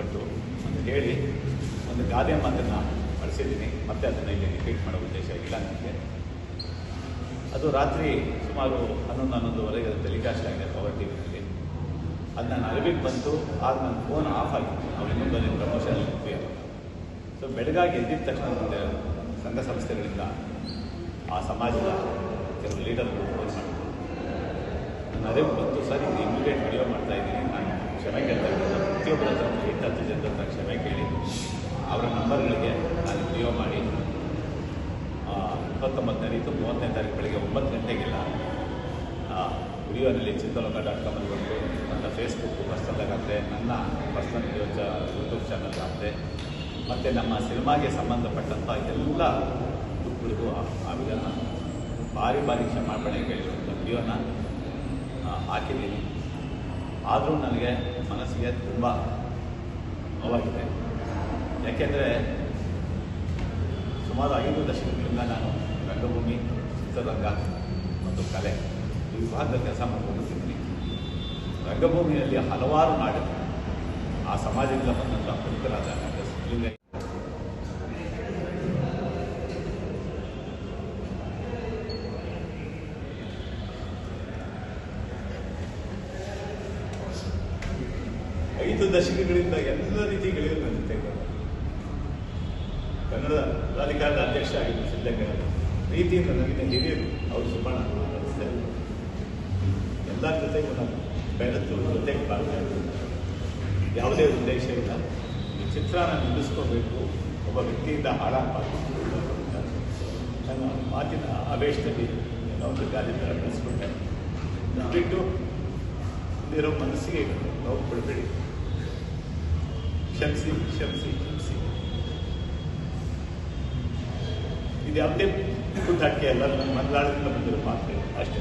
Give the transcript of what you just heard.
ಒಟ್ಟು ಅಂತ ಹೇಳಿ, ಒಂದು ಗಾದೆ ಮಾತನ್ನು ಬಳಸಿದ್ದೀನಿ ಮತ್ತೆ ಅದನ್ನು ಇಲ್ಲಿ ರಿಪೀಟ್ ಮಾಡೋ ಉದ್ದೇಶ ಇಲ್ಲ ನನಗೆ ಅದು ರಾತ್ರಿ ಸುಮಾರು ಹನ್ನೊಂದು, ಹನ್ನೊಂದುವರೆಗೆ ಅದು ಟೆಲಿಕಾಸ್ಟ್ ಆಗಿದೆ ಪವರ್ ಟಿ ವಿನಲ್ಲಿ ಅದು ನಾನು ಅರಿವಿಗೆ ಬಂತು, ಆಗ ನನ್ನ ಫೋನ್ ಆಫ್ ಆಗಿತ್ತು. ನಾವು ಇನ್ನೊಂದು ಪ್ರಮೋಷನ್ ಇದ್ವಿ ಸೊ ಬೆಳಗಾಗಿ ಎದ್ದಿದ ತಕ್ಷಣ ಮುಂದೆ ಸಂಘ ಸಂಸ್ಥೆಗಳಿಂದ ಆ ಸಮಾಜದ ಕೆಲವು ಲೀಡರ್ಗಳು ಫೋನ್ ಮಾಡಿದ್ರು. ನನ್ನ ಅರಿವಿಗೆ ಬಂತು, ಸರ್ ಇಮಿಡಿಯೇಟ್ ವಿಡಿಯೋ ಮಾಡ್ತಾ ಇದ್ದೀನಿ. ನಾನು ಕ್ಷಮೆ ಕೇಳ್ತಾ ನಾನು ಪ್ರತಿಯೊಬ್ಬರ ಹತ್ರ ಎಂಟು ಹತ್ತು ಜನರ ಹತ್ರ ಕ್ಷಮೆ ಕೇಳಿ. ಅವರ ನಂಬರ್ಗಳಿಗೆ ನಾನು ವಿಡಿಯೋ ಮಾಡಿ. ಇಪ್ಪತ್ತೊಂಬತ್ತನೇ ರೀತಿ ಮೂವತ್ತನೇ ತಾರೀಕು ಬೆಳಗ್ಗೆ ಒಂಬತ್ತು ಗಂಟೆಗೆಲ್ಲ ವಿಡಿಯೋನಲ್ಲಿ ಚಿತ್ರಲೋಕ ಡಾಟ್ ಕಾಮಲ್ಲಿ ಬಂದು ನನ್ನ ಫೇಸ್ಬುಕ್ ಪರ್ಸನಲ್ ಹಾಕಿದೆ, ನನ್ನ ಪರ್ಸನಲ್ ವಿಡಿಯೋ ಯೂಟ್ಯೂಬ್ ಚಾನಲ್ ಆಗುತ್ತೆ ಮತ್ತು ನಮ್ಮ ಸಿನಿಮಾಗೆ ಸಂಬಂಧಪಟ್ಟಂಥ ಎಲ್ಲ ದುಃಖಗಳಿಗೂ ಆ- ವಿಧಾನ ಭಾರಿ ಭಾರಿ ಕ್ಷಮಾಪಣೆ ಕೇಳಿರುವಂಥ ವಿಡಿಯೋನ ಹಾಕಿದ್ದೀನಿ. ಆದರೂ ನನಗೆ ಮನಸ್ಸಿಗೆ ತುಂಬ ನೋವಾಗಿದೆ. ಯಾಕೆಂದರೆ ಸುಮಾರು ಐದು ದಶಕಗಳಿಂದ ನಾನು ರಂಗಭೂಮಿ, ಚಿತ್ರರಂಗ ಮತ್ತು ಕಲೆ ಈ ಕೆಲಸ ಮಾಡ್ಕೊಂಡಿದ್ದೀನಿ. ರಂಗಭೂಮಿಯಲ್ಲಿ ಹಲವಾರು ನಾಡು ಆ ಸಮಾಜದಿಂದ ಬಂದಂಥ ಪ್ರಮುಖರಾದ ಡಾಕ್ಟರ್ ಐದು ದಶಕಗಳಿಂದ ಎಲ್ಲ ರೀತಿಗಳಿಗೂ ನನ್ನ ಜೊತೆ ಕನ್ನಡ ಪ್ರಾಧಿಕಾರದ ಅಧ್ಯಕ್ಷ ಆಗಿದ್ದು ಸಿದ್ಧಗಂಗಾ ಪ್ರೀತಿಯಿಂದ ನನಗಿನ ಹಿರಿಯರು, ಅವರು ಸುಬ್ಬಣ್ಣ ಎಲ್ಲ ಜೊತೆಗೂ ನಾನು ಬೆರೆತು ಜೊತೆಗೆ ಬಾಳ್ತಾ ಯಾವುದೇ ಉದ್ದೇಶ ಇಲ್ಲ. ಈ ಚಿತ್ರನ ನಿಲ್ಲಿಸ್ಕೋಬೇಕು. ಒಬ್ಬ ವ್ಯಕ್ತಿಯಿಂದ ಹಾಳಾಗಬಾರ್ದು ನನ್ನ ಮಾತಿನ ಆವೇಶದಲ್ಲಿ ಏನೋ ಒಂದು ಗಾಲಿ ಥರ ಬೆಳೆಸ್ಕೊಂಡೆ ಬಿಟ್ಟು ಇಲ್ಲಿರೋ ಮನಸ್ಸಿಗೆ ನೋವು ಕೊಡಬೇಡಿ. ಕ್ಷಮಿಸಿ ಕ್ಷಮಿಸಿ ಕ್ಷಮಿಸಿ ಇದು ಯಾವುದೇ ಪುಟ್ಟಾಟಿಕೆ ಅಲ್ಲ ನನ್ನ ಮನದಾಳದಿಂದ ಬಂದಿರೋ ಮಾತು ಅಷ್ಟೇ